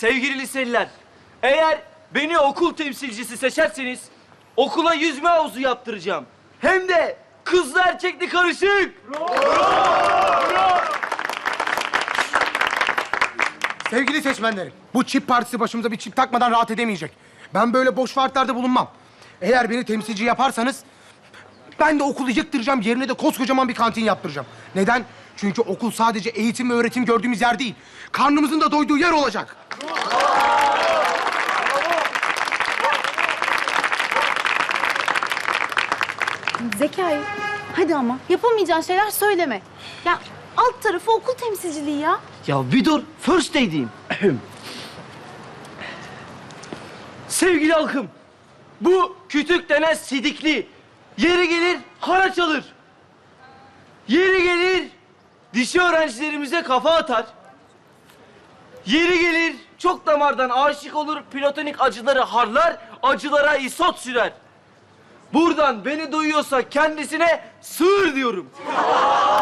sevgili liseliler, eğer beni okul temsilcisi seçerseniz okula yüzme havuzu yaptıracağım. Hem de kızlı erkekli karışık. Sevgili seçmenlerim, bu çip partisi başımıza bir çip takmadan rahat edemeyecek. Ben böyle boş vaatlerde bulunmam. Eğer beni temsilci yaparsanız... ...ben de okulu yıktıracağım, yerine de koskocaman bir kantin yaptıracağım. Neden? Çünkü okul sadece eğitim ve öğretim gördüğümüz yer değil. Karnımızın da doyduğu yer olacak. Zekai, hadi ama yapamayacağın şeyler söyleme. Ya alt tarafı okul temsilciliği ya. Ya bir dur, first day. Sevgili halkım, bu kütük denen sidikli yeri gelir haraç alır. Yeri gelir dişi öğrencilerimize kafa atar. Yeri gelir çok damardan aşık olur, platonik acıları harlar, acılara isot sürer. Buradan beni duyuyorsa kendisine sığır diyorum.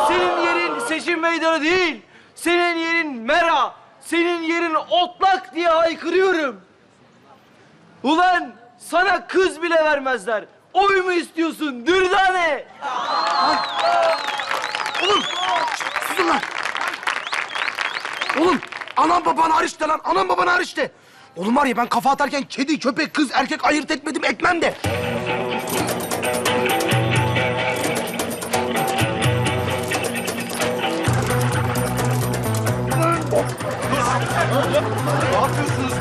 Senin yerin seçim meydanı değil. Senin yerin mera. Senin yerin otlak diye haykırıyorum. Ulan sana kız bile vermezler. Oy mu istiyorsun dürdane? Oğlum, susun lan. Oğlum, anam baban hariç de lan, anam baban hariç de. Oğlum var ya ben kafa atarken kedi, köpek, kız, erkek ayırt etmedim, etmem de. Okulun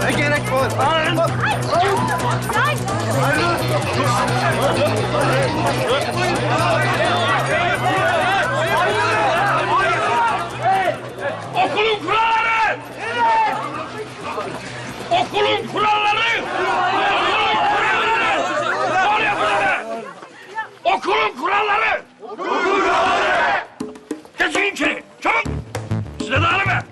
Okulun kuralları! Okulun kuralları! Ne oluyor? Okulun kuralları! Kuralları! Geçin içeri, çabuk! Size dağılın be!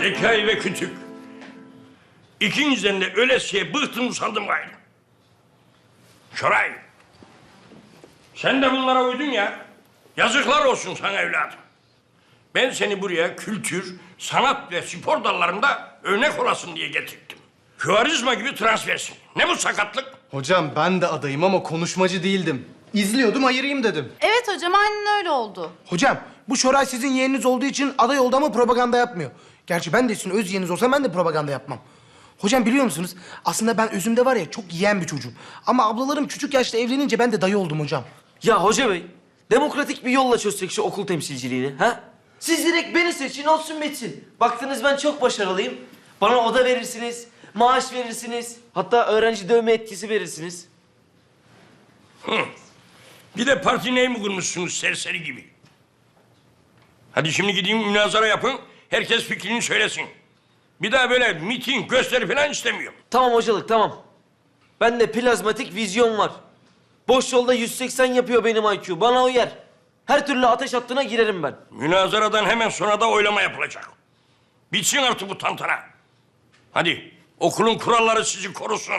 Zekai ve Kütük. İkinizden de ölesiye bıktım usandım gayrı. Şoray, sen de bunlara uydun ya. Yazıklar olsun sana evladım. Ben seni buraya kültür, sanat ve spor dallarında örnek olasın diye getirdim. Küvarizma gibi transfersin. Ne bu sakatlık? Hocam ben de adayım ama konuşmacı değildim. İzliyordum ayırayım dedim. Evet hocam aynen öyle oldu. Hocam, bu Şoray sizin yeğeniniz olduğu için aday oldu ama propaganda yapmıyor. Gerçi ben de sizin öz yeğeniniz olsam ben de propaganda yapmam. Hocam biliyor musunuz? Aslında ben özümde var ya çok yiyen bir çocuğum. Ama ablalarım küçük yaşta evlenince ben de dayı oldum hocam. Ya hoca bey, demokratik bir yolla çözsek şu okul temsilciliğini, ha? Siz direkt beni seçin, olsun bitsin. Baktınız ben çok başarılıyım. Bana oda verirsiniz, maaş verirsiniz. Hatta öğrenci dövme etkisi verirsiniz. Bir de parti ney mi kurmuşsunuz serseri gibi? Hadi şimdi gideyim münazara yapın. Herkes fikrini söylesin. Bir daha böyle miting, gösteri falan istemiyorum. Tamam hocalık, tamam. Bende plazmatik vizyon var. Boş yolda 180 yapıyor benim IQ, bana uyar. Her türlü ateş hattına girerim ben. Münazaradan hemen sonra da oylama yapılacak. Bitsin artık bu tantana. Hadi okulun kuralları sizi korusun.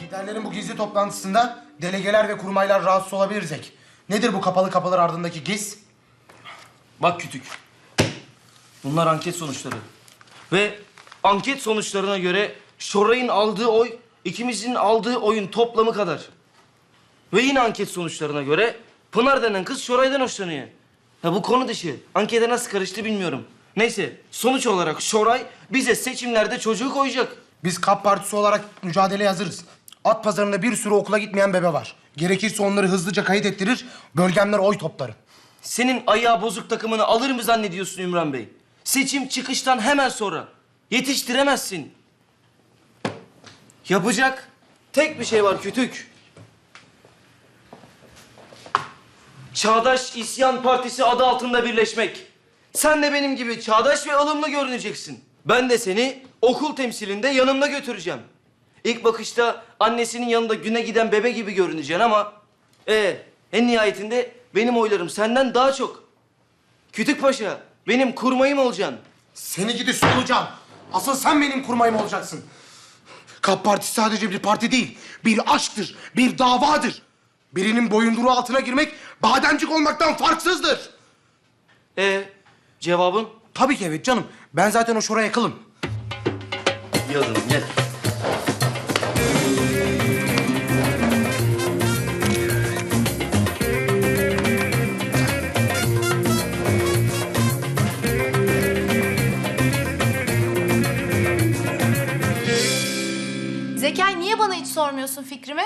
Liderlerin bu gizli toplantısında delegeler ve kurmaylar rahatsız olabilir Zek. Nedir bu kapalı kapılar ardındaki giz? Bak kütük. Bunlar anket sonuçları. Ve anket sonuçlarına göre Şoray'ın aldığı oy ikimizin aldığı oyun toplamı kadar. Ve yine anket sonuçlarına göre Pınar denen kız Şoray'dan hoşlanıyor. Ya bu konu dışı. Ankete nasıl karıştı bilmiyorum. Neyse sonuç olarak Şoray bize seçimlerde çocuğu koyacak. Biz KAP Partisi olarak mücadeleye hazırız. At pazarında bir sürü okula gitmeyen bebe var. Gerekirse onları hızlıca kayıt ettirir, bölgemler oy toplarım. Senin ayağı bozuk takımını alır mı zannediyorsun Ümran Bey? Seçim çıkıştan hemen sonra. Yetiştiremezsin. Yapacak tek bir şey var kütük. Çağdaş İsyan Partisi adı altında birleşmek. Sen de benim gibi çağdaş ve ılımlı görüneceksin. Ben de seni okul temsilinde yanımda götüreceğim. İlk bakışta annesinin yanında güne giden bebe gibi görüneceksin ama... Ee, en nihayetinde benim oylarım senden daha çok. Kütük Paşa, benim kurmayım olacaksın. Seni gidi solucan. Asıl sen benim kurmayım olacaksın. Kap Partisi sadece bir parti değil, bir aşktır, bir davadır. Birinin boyunduruğu altına girmek bademcik olmaktan farksızdır. E cevabın? Tabii ki evet canım. Ben zaten o şora yakılım. Yazın gel. Niye bana hiç sormuyorsun fikrimi?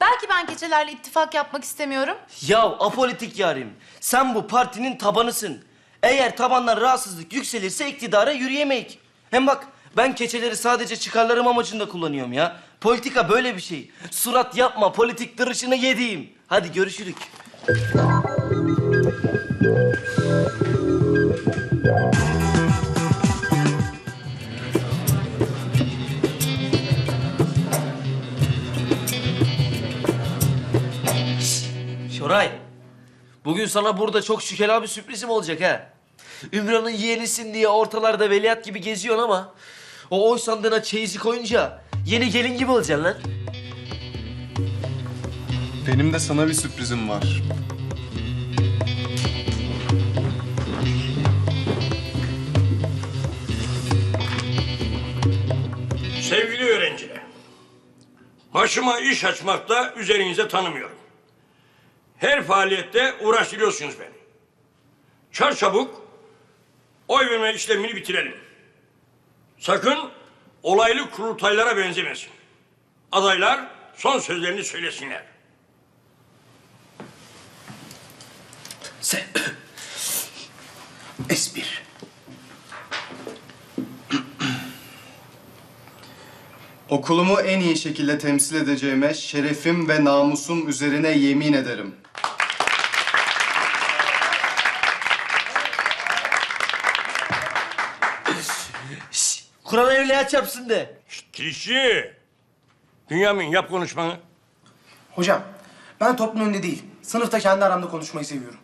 Belki ben keçelerle ittifak yapmak istemiyorum. Ya apolitik yarim. Sen bu partinin tabanısın. Eğer tabandan rahatsızlık yükselirse iktidara yürüyemeyik. Hem bak ben keçeleri sadece çıkarlarım amacında kullanıyorum ya. Politika böyle bir şey. Surat yapma politik dırışını yediğim. Hadi görüşürük. Şoray. Bugün sana burada çok şükela bir sürprizim olacak ha. Ümran'ın yeğenisin diye ortalarda veliaht gibi geziyorsun ama... ...o oy sandığına çeyizi koyunca yeni gelin gibi olacaksın lan. Benim de sana bir sürprizim var. Sevgili öğrenciler, başıma iş açmakta üzerinize tanımıyorum. Her faaliyette uğraştırıyorsunuz beni. Çarçabuk oy verme işlemini bitirelim. Sakın olaylı kurultaylara benzemesin. Adaylar son sözlerini söylesinler. Sen... Espir. Okulumu en iyi şekilde temsil edeceğime şerefim ve namusum üzerine yemin ederim. Kur'an evliya çarpsın de. Kirişçi! Bünyamin yap konuşmanı. Hocam, ben toplum önünde değil, sınıfta kendi aramda konuşmayı seviyorum.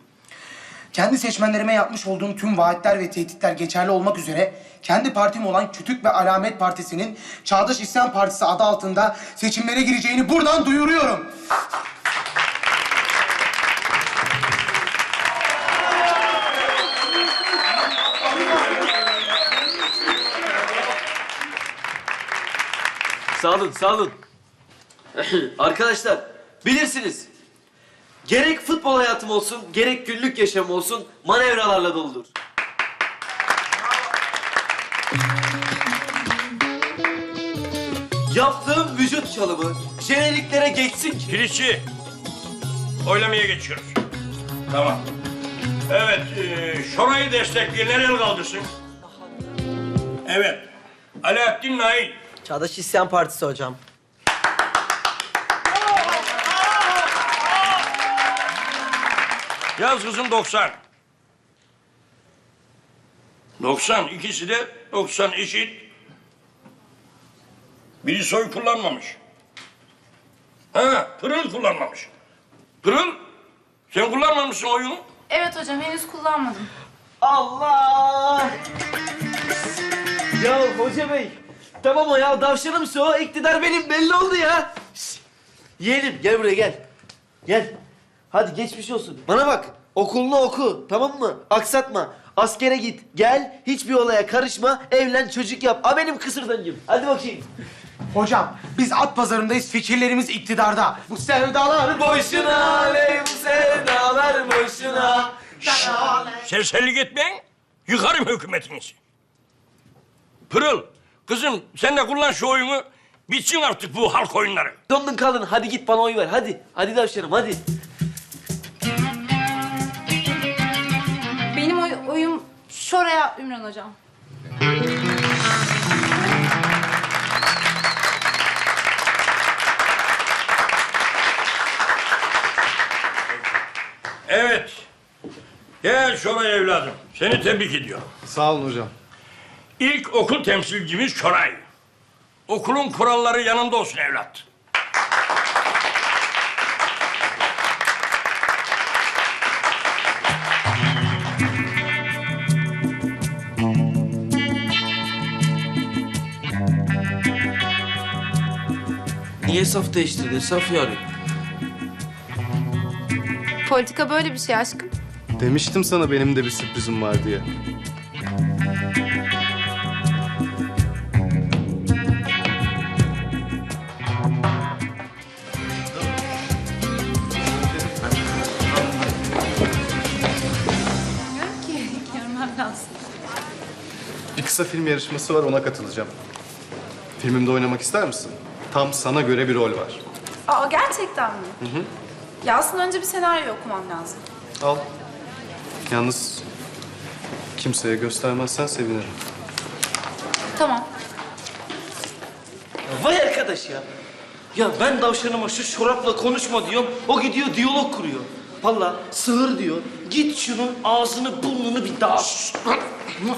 Kendi seçmenlerime yapmış olduğum tüm vaatler ve tehditler geçerli olmak üzere kendi partim olan Kütük ve Alamet Partisi'nin Çağdaş İslam Partisi adı altında seçimlere gireceğini buradan duyuruyorum. Sağ olun, sağ olun. Arkadaşlar, bilirsiniz. Gerek futbol hayatım olsun, gerek günlük yaşam olsun manevralarla doludur. Yaptığım vücut çalımı jeneriklere geçsin ki. Kirişçi, oylamaya geçiyoruz. Tamam. Evet, e, Şoray'ı destekleyenler el kaldırsın. Evet, Alaaddin Nail. Çağdaş İsyan Partisi hocam. Yaz kızım 90. 90, ikisi de 90 eşit. Biri soy kullanmamış. Ha, Pırıl kullanmamış. Pırıl, sen kullanmamışsın oyunu. Evet hocam henüz kullanmadım. Allah! Ya hoca bey, tamam o ya davşanımsa o iktidar benim belli oldu ya. Şişt, Yeğenim gel buraya gel. Gel. Hadi geçmiş olsun. Bana bak, okulunu oku tamam mı? Aksatma. Askere git, gel, hiçbir olaya karışma, evlen, çocuk yap. A benim kısırdancım. Hadi bakayım. Hocam, biz at pazarındayız, fikirlerimiz iktidarda. Bu sevdalar Boşuna aleyhim sevdalar boşuna. Serserlik etmeyin, yıkarım hükümetinizi. Pırıl, kızım sen de kullan şu oyunu. Bitsin artık bu halk oyunları. Dondun kaldın, hadi git bana oy ver, hadi. Hadi davşanım, hadi. Benim oy, oyum şuraya Ümran hocam. Evet. Gel Şoray evladım. Seni tebrik ediyorum. Sağ olun hocam. İlk okul temsilcimiz Şoray. Okulun kuralları yanında olsun evlat. Niye saf değiştirdin saf yarim? Politika böyle bir şey aşkım. Demiştim sana benim de bir sürprizim var diye. Kısa film yarışması var ona katılacağım. Filmimde oynamak ister misin? Tam sana göre bir rol var. Aa gerçekten mi? Ya aslında önce bir senaryo okumam lazım. Al. Yalnız kimseye göstermezsen sevinirim. Tamam. Vay arkadaş ya. Ya ben davşanıma şu çorapla konuşma diyorum. O gidiyor diyalog kuruyor. Vallahi sığır diyor. Git şunun ağzını burnunu bir daha...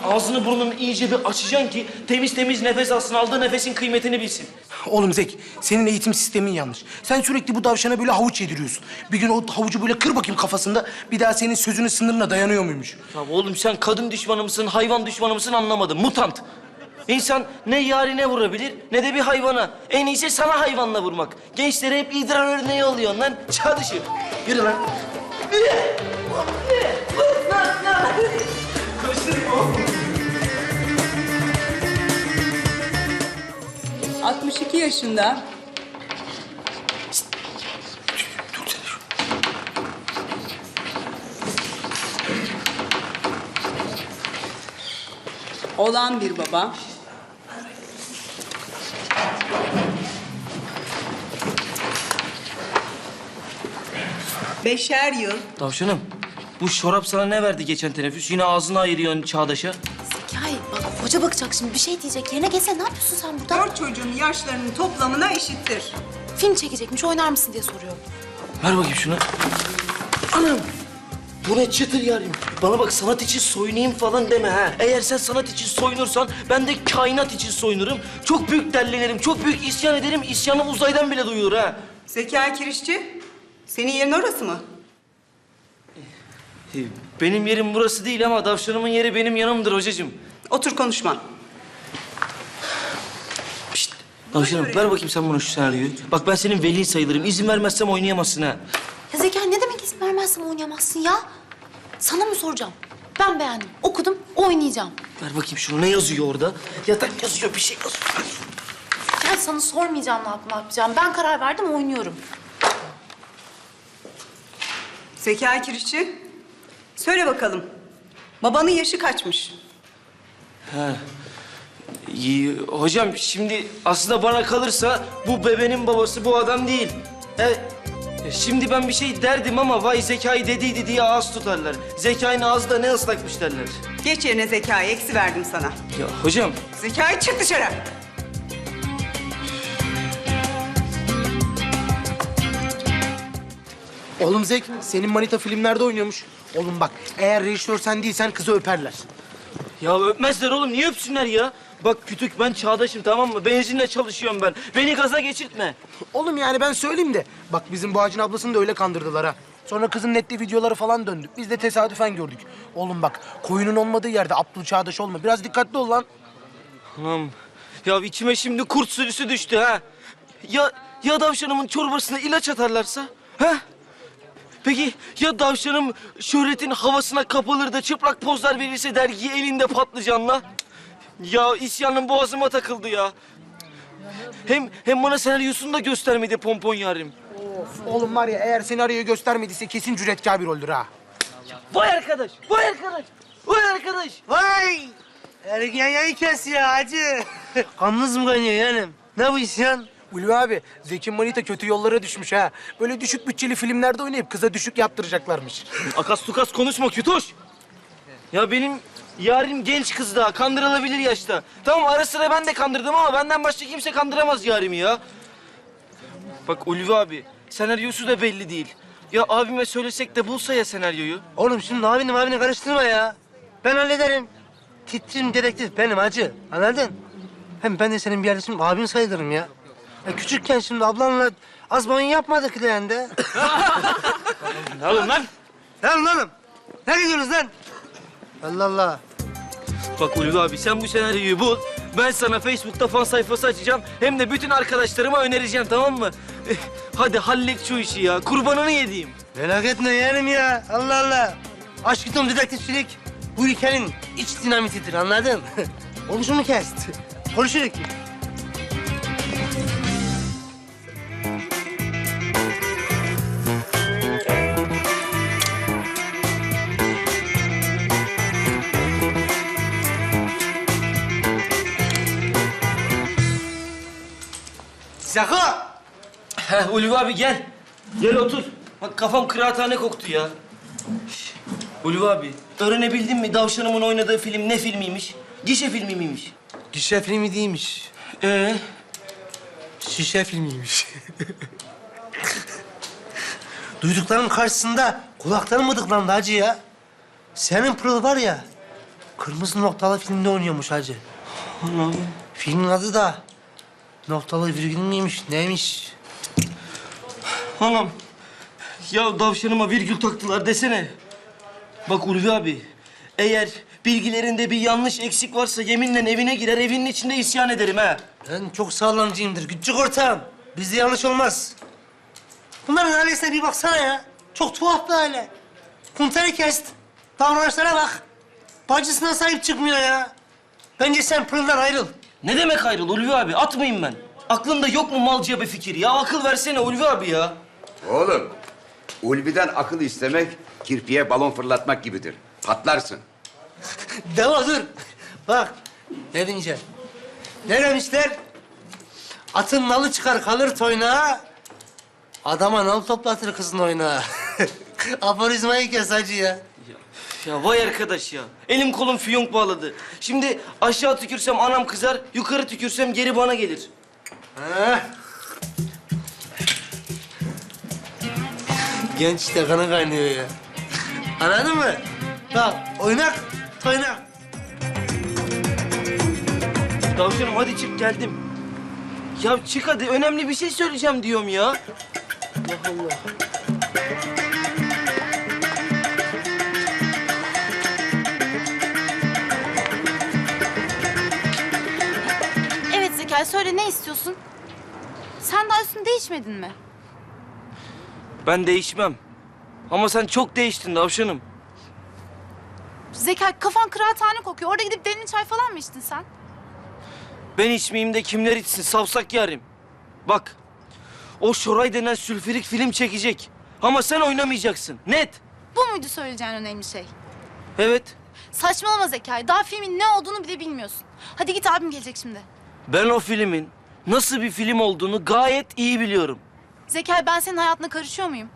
ağzını burnunu iyice bir açacaksın ki temiz temiz nefes alsın. Aldığı nefesin kıymetini bilsin. Oğlum Zek, senin eğitim sistemin yanlış. Sen sürekli bu davşana böyle havuç yediriyorsun. Bir gün o havucu böyle kır bakayım kafasında. Bir daha senin sözünün sınırına dayanıyor muymuş? Ya oğlum sen kadın düşmanı mısın, hayvan düşmanı mısın anlamadım. Mutant. İnsan ne yarine vurabilir ne de bir hayvana. En iyisi sana hayvanla vurmak. Gençlere hep idrar örneği oluyorsun lan. Çağ dışı. Yürü lan. Yürü. Yürü. Lan, lan. Koşturma oğlum. 62 yaşında. Olan bir baba. Beşer yıl Tavşanım, bu şorap sana ne verdi geçen teneffüs? Yine ağzını ayırıyorsun Çağdaş'a. Zekai bak hoca bakacak şimdi bir şey diyecek. Yerine geçsene ne yapıyorsun sen burada? dört çocuğun yaşlarının toplamına eşittir. Film çekecekmiş oynar mısın diye soruyor. Ver bakayım şunu. Anam! Bu ne çıtır yarim. Bana bak sanat için soyunayım falan deme ha. Eğer sen sanat için soyunursan ben de kainat için soyunurum. Çok büyük derlenirim, çok büyük isyan ederim. İsyanım uzaydan bile duyulur ha. Zekai Kirişçi, senin yerin orası mı? Ee, Benim yerim burası değil ama davşanımın yeri benim yanımdır hocacığım. Otur konuşma. Pişt. Davşanım ver bakayım sen bana şu senaryoyu. Bak ben senin velin sayılırım. İzin vermezsem oynayamazsın ha. Ya Zekai ne demek izin vermezsem oynayamazsın ya? Sana mı soracağım? Ben beğendim, okudum, oynayacağım. Ver bakayım şunu. Ne yazıyor orada? Yatak yazıyor, bir şey yazıyor. Ya sana sormayacağım ne yapacağım. Ben karar verdim, oynuyorum. Zekai Kirişçi, söyle bakalım. Babanın yaşı kaçmış? İyi, hocam şimdi aslında bana kalırsa bu bebenin babası bu adam değil. E, e, şimdi ben bir şey derdim ama vay zekayı dediydi diye ağız tutarlar. Zekanın ağzı da ne ıslakmış derler. Geç yerine Zekai, eksi verdim sana. Ya hocam Zekai çık dışarı. Oğlum Zek, senin manita filmlerde oynuyormuş. Oğlum bak, eğer rejisör sen değilsen kızı öperler. ya öpmezler oğlum niye öpsünler ya? Bak kütük ben çağdaşım tamam mı? Benzinle çalışıyorum ben. Beni gaza geçirtme. Oğlum yani ben söyleyeyim de. Bak bizim bu ağacın ablasını da öyle kandırdılar ha. Sonra kızın netli videoları falan döndü. Biz de tesadüfen gördük. Oğlum bak, koyunun olmadığı yerde Abdül Çağdaş olma. Biraz dikkatli ol lan. Tamam. Ya içime şimdi kurt sürüsü düştü ha. Ya ya davşanımın çorbasına ilaç atarlarsa? Ha? Peki ya davşanım şöhretin havasına kapılır da çıplak pozlar verirse dergi elinde patlıcanla? Ya isyanım boğazıma takıldı ya. Hem hem bana senaryosunu da göstermedi pompon yarim. Oğlum var ya eğer senaryoyu göstermediyse kesin cüretkar bir roldür ha. Vay arkadaş, vay arkadaş, vay arkadaş. Vay! Ergen yayı kes ya hacı. Kanınız mı kaynıyor yani? Ne bu isyan? Ulvi abi, Zeki Manita kötü yollara düşmüş ha. Böyle düşük bütçeli filmlerde oynayıp kıza düşük yaptıracaklarmış. Akas tukas konuşma kütoş. Ya benim yarim genç kız daha, kandırılabilir yaşta. Tamam ara sıra ben de kandırdım ama benden başka kimse kandıramaz yarimi ya. Bak Ulvi abi, senaryosu da belli değil. Ya abime söylesek de bulsa ya senaryoyu. Oğlum şimdi abini abini karıştırma ya. Ben hallederim. Titrim dedektif benim hacı. Anladın? Hem ben de senin bir yerdesin abin sayılırım ya. Ya. Küçükken şimdi ablanla az boyun yapmadık yani de. Ne oğlum lan? Lan oğlum. Ne gidiyorsunuz lan? Allah Allah. Bak Ulvi abi sen bu senaryoyu bul. Ben sana Facebook'ta fan sayfası açacağım. Hem de bütün arkadaşlarıma önereceğim tamam mı? Eh, Hadi hallet şu işi ya. Kurbanını yediğim. Merak etme yeğenim ya. Allah Allah. Aşk tutum dedektifçilik bu ülkenin iç dinamitidir anladın? Oluşumu kes. Konuşuruz. Zako! Heh, Ulvi abi gel. Gel otur. Bak kafam kıraathane koktu ya. Şş, Ulvi abi, öğrenebildin mi Davşanımın oynadığı film ne filmiymiş? Gişe filmi miymiş? Gişe filmi değilmiş. Ee, Şişe filmiymiş. Duyduklarım karşısında kulaklarım mıdıklandı hacı ya. Senin Pırıl var ya, Kırmızı Noktalı filmde oynuyormuş hacı. Allah'ım. Filmin adı da Noktalı Virgül miymiş, neymiş? Anam. Ya davşanıma virgül taktılar desene. Bak Ulvi abi, eğer bilgilerinde bir yanlış eksik varsa yeminle evine girer, evinin içinde isyan ederim ha. Ben çok sağlamcıyımdır, küçük ortağım. Bizde yanlış olmaz. Bunların ailesine bir baksana ya. Çok tuhaf bir aile. Kunteri kest. Davranışlara bak. Bacısına sahip çıkmıyor ya. Bence sen Pırıl'dan ayrıl. Ne demek ayrıl Ulvi abi? Atmayayım ben. Aklında yok mu malcıya bir fikir? Ya akıl versene Ulvi abi ya. Oğlum, Ulvi'den akıl istemek kirpiye balon fırlatmak gibidir. Patlarsın. Deva dur. Bak ne diyeceğim. Ne demişler? Atın nalı çıkar kalır toynağa. Adama nal toplatır kızın oynağa. Aforizmayı kes hacı ya. Ya vay arkadaş ya. Elim kolum fiyonk bağladı. Şimdi aşağı tükürsem anam kızar, yukarı tükürsem geri bana gelir. Ha. Genç işte kanı kaynıyor ya. Anladın mı? Bak oynak, toynak. Tavşanım hadi çık geldim. Ya çık hadi önemli bir şey söyleyeceğim diyorum ya. Allah Allah. Zekai söyle ne istiyorsun? Sen daha üstünü değişmedin mi? Ben değişmem. Ama sen çok değiştin tavşanım. Zekai kafan kıraathane kokuyor. Orada gidip demli çay falan mı içtin sen? Ben içmeyeyim de kimler içsin savsak yarim. Bak o Şoray denen sülfürik film çekecek. Ama sen oynamayacaksın. Net. Bu muydu söyleyeceğin önemli şey? Evet. Saçmalama Zekai. Daha filmin ne olduğunu bile bilmiyorsun. Hadi git abim gelecek şimdi. Ben o filmin nasıl bir film olduğunu gayet iyi biliyorum. Zekai ben senin hayatına karışıyor muyum?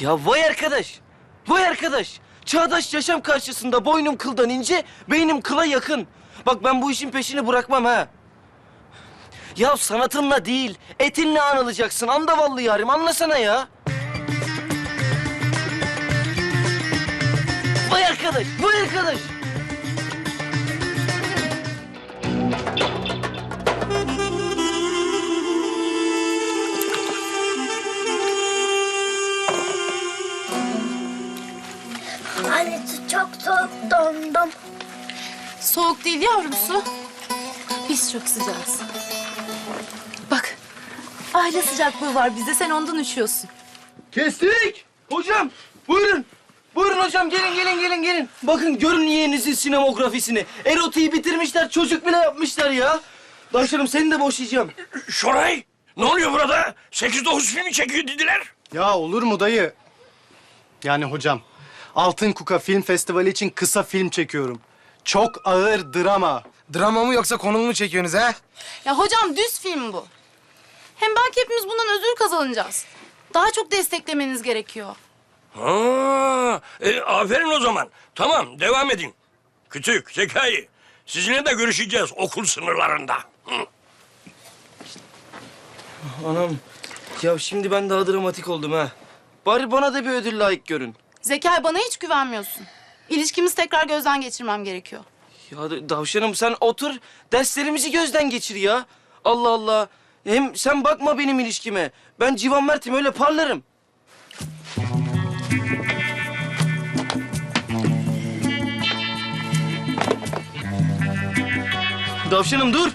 Ya vay arkadaş. Vay arkadaş. Çağdaş yaşam karşısında boynum kıldan ince, beynim kıla yakın. Bak ben bu işin peşini bırakmam ha. Ya sanatınla değil, etinle anılacaksın. Andavallı yarim, anlasana ya. Vay arkadaş, vay arkadaş. Dondum. Soğuk değil yavrum su. Biz çok sıcağız. Bak, aile sıcaklığı var bizde. Sen ondan üşüyorsun. Kestik. Hocam, buyurun. Buyurun hocam, gelin, gelin, gelin, gelin. Bakın görün yeğeninizin sinemografisini. Erotiği bitirmişler, çocuk bile yapmışlar ya. Başlarım seni de boşayacağım. Şoray, ne oluyor burada? Sekiz dokuz filmi çekiyor dediler. Ya olur mu dayı? Yani hocam, Altın Kuka Film Festivali için kısa film çekiyorum. Çok ağır drama. Drama mı yoksa konumu mu çekiyorsunuz ha? Ya hocam düz film bu. Hem belki hepimiz bundan özür kazanacağız. Daha çok desteklemeniz gerekiyor. Ha, e, aferin o zaman. Tamam, devam edin. Kütük, Zekai, sizinle de görüşeceğiz okul sınırlarında. Hı. Anam, ya şimdi ben daha dramatik oldum ha. Bari bana da bir ödül layık görün. Zekai bana hiç güvenmiyorsun. İlişkimizi tekrar gözden geçirmem gerekiyor. Ya da- davşanım sen otur, derslerimizi gözden geçir ya. Allah Allah. Hem sen bakma benim ilişkime. Ben Civan Mert'im, öyle parlarım. Tavşanım dur.